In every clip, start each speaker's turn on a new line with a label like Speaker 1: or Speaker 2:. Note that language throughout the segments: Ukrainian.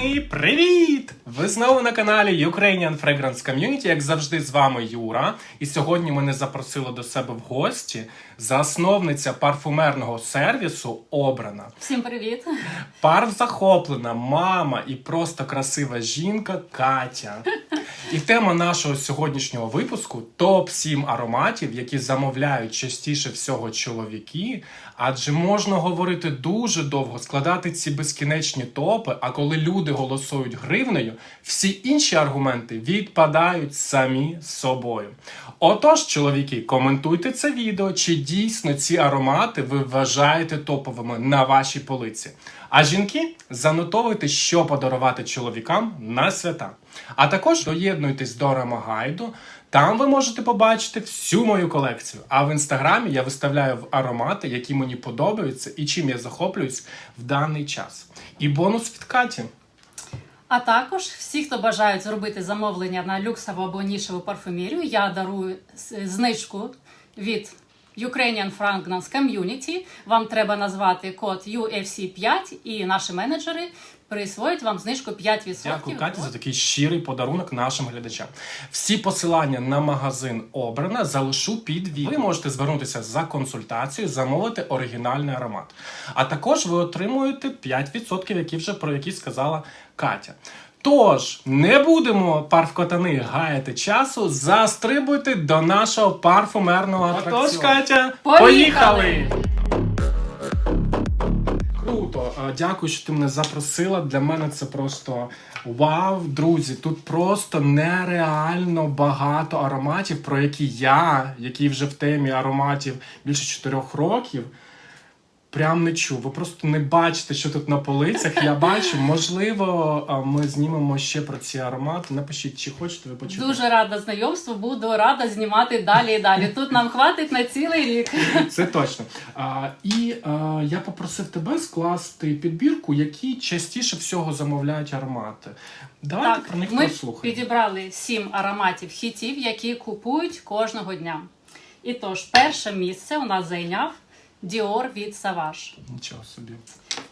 Speaker 1: Пацани, привіт! Ви знову на каналі Ukrainian Fragrance Community. Як завжди, з вами Юра. І сьогодні мене запросила до себе в гості засновниця парфумерного сервісу Обрана.
Speaker 2: Всім привіт!
Speaker 1: Парф захоплена, мама і просто красива жінка Катя. І тема нашого сьогоднішнього випуску топ 7 ароматів, які замовляють частіше всього чоловіки. Адже можна говорити дуже довго, складати ці безкінечні топи. А коли люди голосують гривнею, всі інші аргументи відпадають самі собою. Отож, чоловіки, коментуйте це відео, чи дійсно ці аромати ви вважаєте топовими на вашій полиці. А жінки занотовуйте, що подарувати чоловікам на свята. А також доєднуйтесь до Рамагайду. Там ви можете побачити всю мою колекцію. А в інстаграмі я виставляю аромати, які мені подобаються і чим я захоплююсь в даний час. І бонус від Каті.
Speaker 2: А також всі, хто бажають зробити замовлення на люксову або нішеву парфумерію, я дарую знижку від Ukrainian Fragrance Community. Вам треба назвати код UFC5 і наші менеджери присвоять вам знижку 5%.
Speaker 1: Дякую, Каті, за такий щирий подарунок нашим глядачам. Всі посилання на магазин обрана залишу під відео. Ви можете звернутися за консультацією, замовити оригінальний аромат. А також ви отримуєте 5%, які вже про які сказала Катя. Тож не будемо парфкотани гаяти часу. Застрибуйте до нашого парфумерного атракціону. Тож, Катя,
Speaker 2: Поїхали!
Speaker 1: А, дякую, що ти мене запросила. Для мене це просто вау, друзі. Тут просто нереально багато ароматів, про які я, який вже в темі ароматів більше 4 років. Прям не чув. Ви просто не бачите, що тут на полицях. Я бачу. Можливо, ми знімемо ще про ці аромати. Напишіть, чи хочете ви почути.
Speaker 2: Дуже рада знайомству, буду рада знімати далі і далі. Тут нам хватить на цілий рік.
Speaker 1: Це точно. А, і а, я попросив тебе скласти підбірку, які частіше всього замовляють аромати. Давайте про них
Speaker 2: ми
Speaker 1: послухаємо.
Speaker 2: підібрали сім ароматів хітів, які купують кожного дня. І тож, перше місце у нас зайняв Dior від Savage.
Speaker 1: Нічого собі.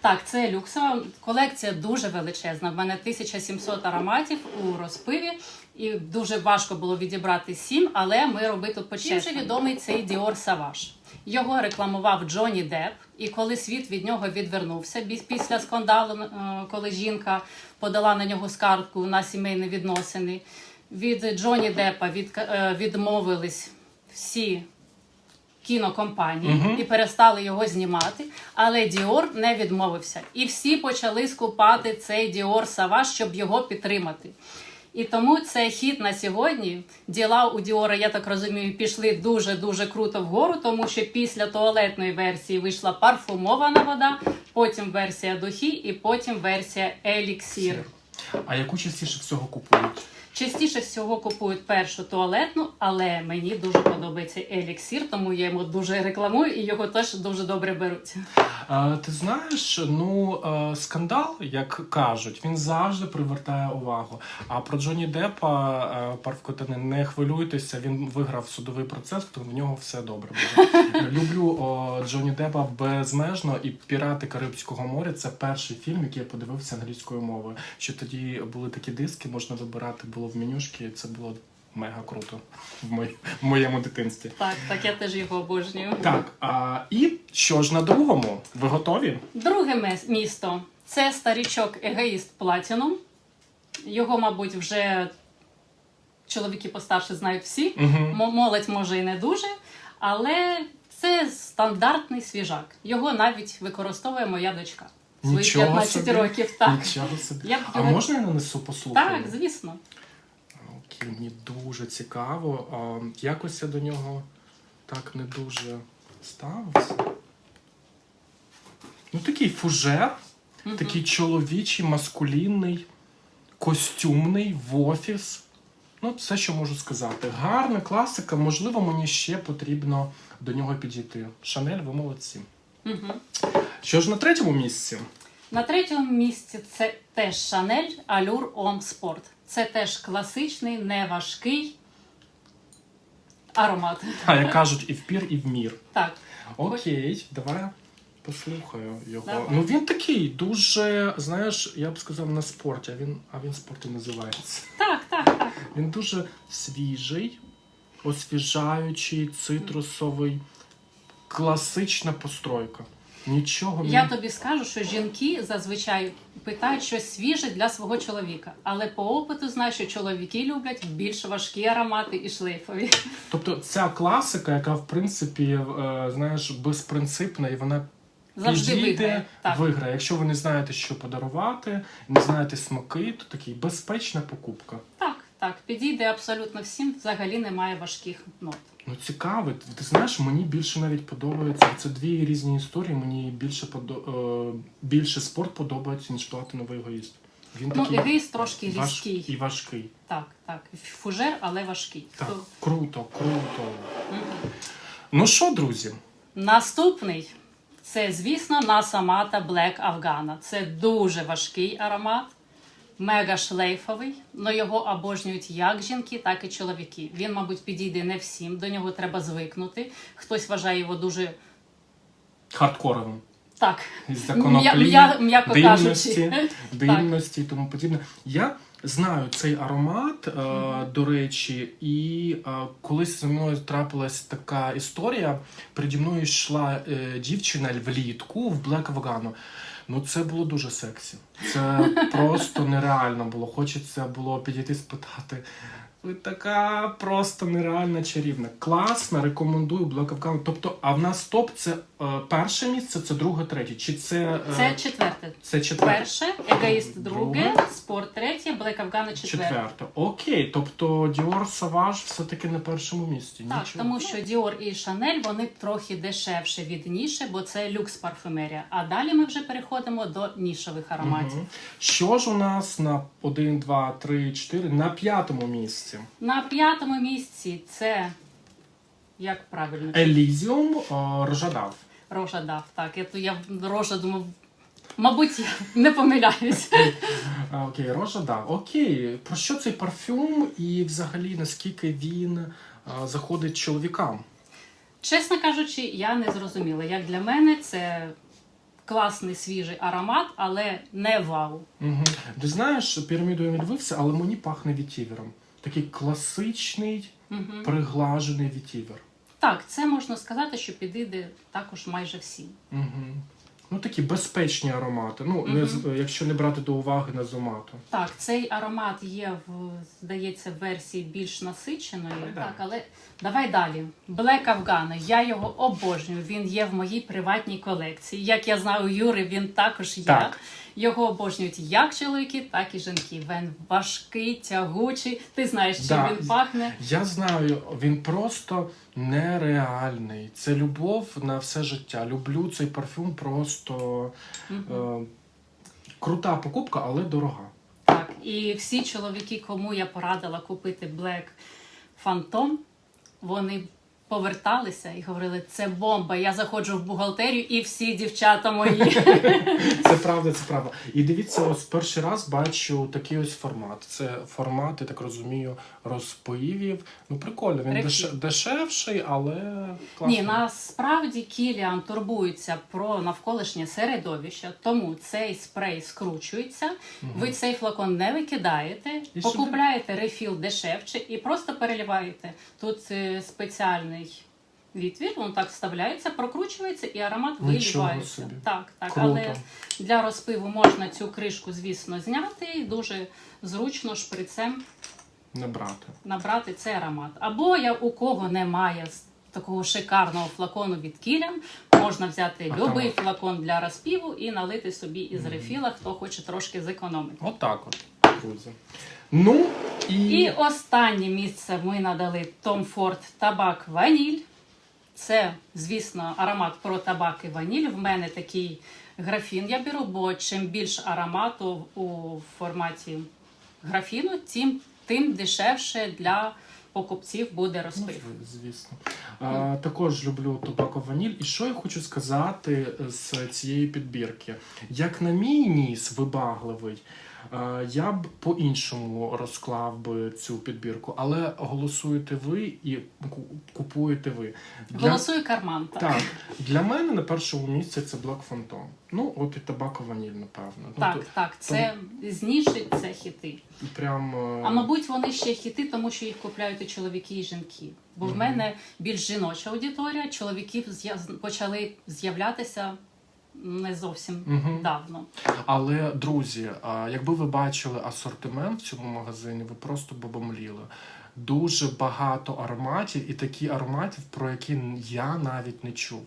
Speaker 2: Так, це люксова колекція дуже величезна. В мене 1700 ароматів у розпиві, і дуже важко було відібрати сім, але ми робили тут по Чим же відомий цей Dior Savage. Його рекламував Джонні Депп, і коли світ від нього відвернувся після скандалу, е, коли жінка подала на нього скаргу на сімейні відносини, від Джонні Деппа від, е, відмовились всі кінокомпанії
Speaker 1: Мгм.
Speaker 2: і перестали його знімати. Але Діор не відмовився. І всі почали скупати цей Діор Сава, щоб його підтримати. І тому це хід на сьогодні. Діла у Діора, я так розумію, пішли дуже дуже круто вгору, тому що після туалетної версії вийшла парфумована вода, потім версія духи і потім версія еліксір.
Speaker 1: А яку частіше всього купують?
Speaker 2: Частіше всього купують першу туалетну, але мені дуже подобається еліксір, тому я йому дуже рекламую і його теж дуже добре беруть.
Speaker 1: Ти знаєш, ну е, скандал, як кажуть, він завжди привертає увагу. А про Джонні Деппа е, парфкотини не хвилюйтеся. Він виграв судовий процес, то в нього все добре буде. Люблю о, Джонні Деппа безмежно, і Пірати Карибського моря це перший фільм, який я подивився англійською мовою. Що тоді були такі диски, можна вибирати було в менюшки, це було мега круто в, мої- в моєму дитинстві.
Speaker 2: Так, так я теж його обожнюю.
Speaker 1: Так, а, і що ж на другому? Ви готові?
Speaker 2: Друге місто це старічок Егоїст Платінум. Його, мабуть, вже чоловіки постарше знають всі.
Speaker 1: Угу.
Speaker 2: Молодь може і не дуже, але це стандартний свіжак. Його навіть використовує моя дочка. Свої 15
Speaker 1: собі.
Speaker 2: років. Так.
Speaker 1: Нічого собі.
Speaker 2: Я б
Speaker 1: А
Speaker 2: його-
Speaker 1: можна я нанесу послухаю?
Speaker 2: так, звісно.
Speaker 1: Мені дуже цікаво. А, якось я до нього так не дуже ставився. Ну, такий фужер, такий чоловічий, маскулінний, костюмний в офіс. Ну, все, що можу сказати. Гарна класика, можливо, мені ще потрібно до нього підійти. Шанель, ви молодці.
Speaker 2: Угу.
Speaker 1: Що ж на третьому місці?
Speaker 2: На третьому місці це теж Шанель Allure Homme Sport. Це теж класичний, неважкий аромат.
Speaker 1: А як кажуть, і в пір, і в мір.
Speaker 2: Так,
Speaker 1: Окей, давай послухаю його.
Speaker 2: Давай.
Speaker 1: Ну він такий дуже, знаєш, я б сказав на спорті, а він, а він спорті називається.
Speaker 2: Так, так, так.
Speaker 1: Він дуже свіжий, освіжаючий, цитрусовий, класична постройка. Нічого
Speaker 2: Я
Speaker 1: не
Speaker 2: тобі скажу, що жінки зазвичай питають щось свіже для свого чоловіка. Але по опиту знаю, що чоловіки люблять більш важкі аромати і шлейфові.
Speaker 1: Тобто ця класика, яка в принципі, е, знаєш, безпринципна, і вона
Speaker 2: Завжди
Speaker 1: підійде,
Speaker 2: виграє. Так.
Speaker 1: виграє. Якщо ви не знаєте, що подарувати, не знаєте смаки, то такий безпечна покупка.
Speaker 2: так, так, підійде абсолютно всім. Взагалі немає важких нот.
Speaker 1: Ну цікаво. Ти, знаєш, мені більше навіть подобається. Це дві різні історії. Мені більше подо... е, більше спорт подобається, ніж платиновий егоїст. Він
Speaker 2: Ну,
Speaker 1: такий
Speaker 2: егоїст трошки
Speaker 1: важ...
Speaker 2: різкий.
Speaker 1: і важкий.
Speaker 2: Так, так. Фужер, але важкий.
Speaker 1: Так,
Speaker 2: То-
Speaker 1: круто, круто.
Speaker 2: Мгм.
Speaker 1: Ну що, друзі?
Speaker 2: Наступний це, звісно, Mata Black Afghana. Це дуже важкий аромат, мега шлейфовий, але його обожнюють як жінки, так і чоловіки. Він, мабуть, підійде не всім, до нього треба звикнути. Хтось вважає його дуже
Speaker 1: Хардкоровим.
Speaker 2: так, м'яко кажучи.
Speaker 1: димності і тому подібне. Я знаю цей аромат, е, до речі, і е, колись зі мною трапилась така історія. Переді мною йшла е, дівчина влітку в Black Afghan. Ну, це було дуже сексі. Це просто нереально було. Хочеться було підійти спитати. Ви така просто нереальна чарівна. Класна, рекомендую Black Afghan. Тобто, а в нас топ це е, перше місце, це друге, третє. Чи це, е,
Speaker 2: Це четверте.
Speaker 1: це четверте?
Speaker 2: Перше, егоїст друге,
Speaker 1: Друге.
Speaker 2: спорт третє, Black Afghana четверте.
Speaker 1: Четверте. Окей, тобто Dior Sauvage все-таки на першому місці.
Speaker 2: Так,
Speaker 1: Нічого.
Speaker 2: тому що Dior і Chanel вони трохи дешевше від ніші, бо це люкс парфюмерія. А далі ми вже переходимо до нішових ароматів.
Speaker 1: Мгм. Що ж у нас на 1, 2, 3, 4, на п'ятому місці?
Speaker 2: На п'ятому місці це як правильно
Speaker 1: Elysium о, Рожадав.
Speaker 2: Рожа дав. Так, я то я Рожа думав, мабуть, я не помиляюсь.
Speaker 1: А, Окей, Рожадав. Окей. Про що цей парфюм і взагалі наскільки він а, заходить чоловікам?
Speaker 2: Чесно кажучи, я не зрозуміла. Як для мене, це класний свіжий аромат, але не вау.
Speaker 1: Угу. Ти знаєш, пірамідою не дивився, але мені пахне вітівером. Такий класичний,
Speaker 2: Угу.
Speaker 1: приглажений вітівер.
Speaker 2: Так, це можна сказати, що підійде також майже всім.
Speaker 1: Угу. Ну, такі безпечні аромати. Ну, не, з- якщо не брати до уваги на зумату,
Speaker 2: Так, цей аромат є в здається в версії більш насиченої.
Speaker 1: Так,
Speaker 2: Так, але давай далі. Black Afghana. Я його обожнюю. Він є в моїй приватній колекції. Як я знаю, у Юри він також є.
Speaker 1: Так.
Speaker 2: Його обожнюють як чоловіки, так і жінки. Він важкий, тягучий. Ти знаєш, чим
Speaker 1: Да.
Speaker 2: він пахне.
Speaker 1: Я знаю, він просто нереальний. Це любов на все життя. Люблю цей парфюм просто е, крута покупка, але дорога.
Speaker 2: Так, і всі чоловіки, кому я порадила купити Black Phantom, вони поверталися і говорили, це бомба. Я заходжу в бухгалтерію, і всі дівчата мої.
Speaker 1: Це правда, це правда. І дивіться, ось перший раз бачу такий ось формат. Це формат, я так розумію, розпивів. Ну прикольно, він деш- дешевший, але класний.
Speaker 2: Ні, насправді Кіліан турбується про навколишнє середовище, тому цей спрей скручується. Ви цей флакон не викидаєте,
Speaker 1: І
Speaker 2: покупляєте рефіл дешевше і просто переливаєте. Тут е, спеціальний відвір, він так вставляється, прокручується і аромат
Speaker 1: Нічого
Speaker 2: виливається. Так, так.
Speaker 1: Круто.
Speaker 2: Але для розпиву можна цю кришку, звісно, зняти і дуже зручно шприцем
Speaker 1: Не брати.
Speaker 2: набрати цей аромат. Або я у кого немає такого шикарного флакону від Кіліан, можна взяти
Speaker 1: там-
Speaker 2: флакон для розпіву і налити собі із рефіла, хто хоче трошки зекономити.
Speaker 1: Отак от, друзі. Ну і,
Speaker 2: І останнє місце ми надали Tom Ford Табак Ваніль. Це, звісно, аромат про табак і ваніль. В мене такий графін я беру, бо чим більше аромату у форматі графіну, тим, тим дешевше для покупців буде
Speaker 1: Ну,
Speaker 2: розпив.
Speaker 1: звісно. А, також люблю тобако ваніль. І що я хочу сказати з цієї підбірки? Як на мій ніс вибагливий, Я б по-іншому розклав би цю підбірку, але голосуєте ви і ку- купуєте ви. Для...
Speaker 2: Голосує карман. Так.
Speaker 1: Так, для мене на першому місці це Black Phantom. Ну, от і табако ваніль, напевно. Ну,
Speaker 2: Так,
Speaker 1: то-
Speaker 2: так, це знішить, це хіти.
Speaker 1: Прям. е,
Speaker 2: А мабуть, вони ще хіти, тому що їх купляють і чоловіки, і жінки. Бо в мене більш жіноча аудиторія, чоловіків почали з'являтися не зовсім
Speaker 1: Мгм.
Speaker 2: давно.
Speaker 1: Але друзі, а, якби ви бачили асортимент в цьому магазині, ви просто б обомліли. Дуже багато ароматів, і такі ароматів, про які я навіть не чув.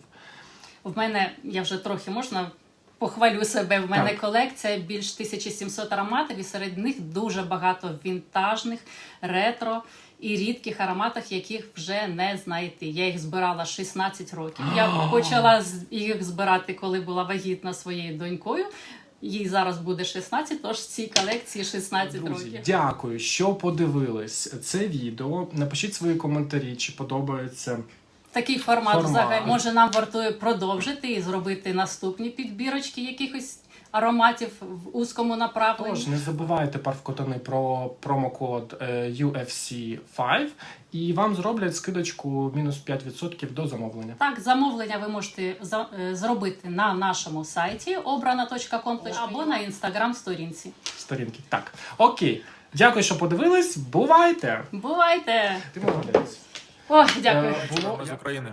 Speaker 2: В мене я вже трохи можна. Похвалю себе, в мене
Speaker 1: Так.
Speaker 2: колекція більш 1700 ароматів, і серед них дуже багато вінтажних, ретро і рідких ароматів, яких вже не знайти. Я їх збирала 16 років. Я почала їх збирати, коли була вагітна своєю донькою. Їй зараз буде 16, тож цій колекції 16
Speaker 1: Друзі,
Speaker 2: років.
Speaker 1: дякую, що подивились це відео. Напишіть свої коментарі, чи подобається.
Speaker 2: Такий формат,
Speaker 1: Формат.
Speaker 2: взагалі може нам вартує продовжити і зробити наступні підбірочки якихось ароматів в узкому направленні.
Speaker 1: Тож не забувайте парфкотани про промокод е, UFC5 і вам зроблять скидочку мінус 5% до замовлення.
Speaker 2: Так, замовлення ви можете за- е, зробити на нашому сайті obrana.com або на інстаграм-сторінці.
Speaker 1: Сторінки. Так, окей. Дякую, що подивились. Бувайте!
Speaker 2: Бувайте!
Speaker 1: Ти молодець.
Speaker 2: Ой, дякую.
Speaker 1: Е, було
Speaker 3: З України.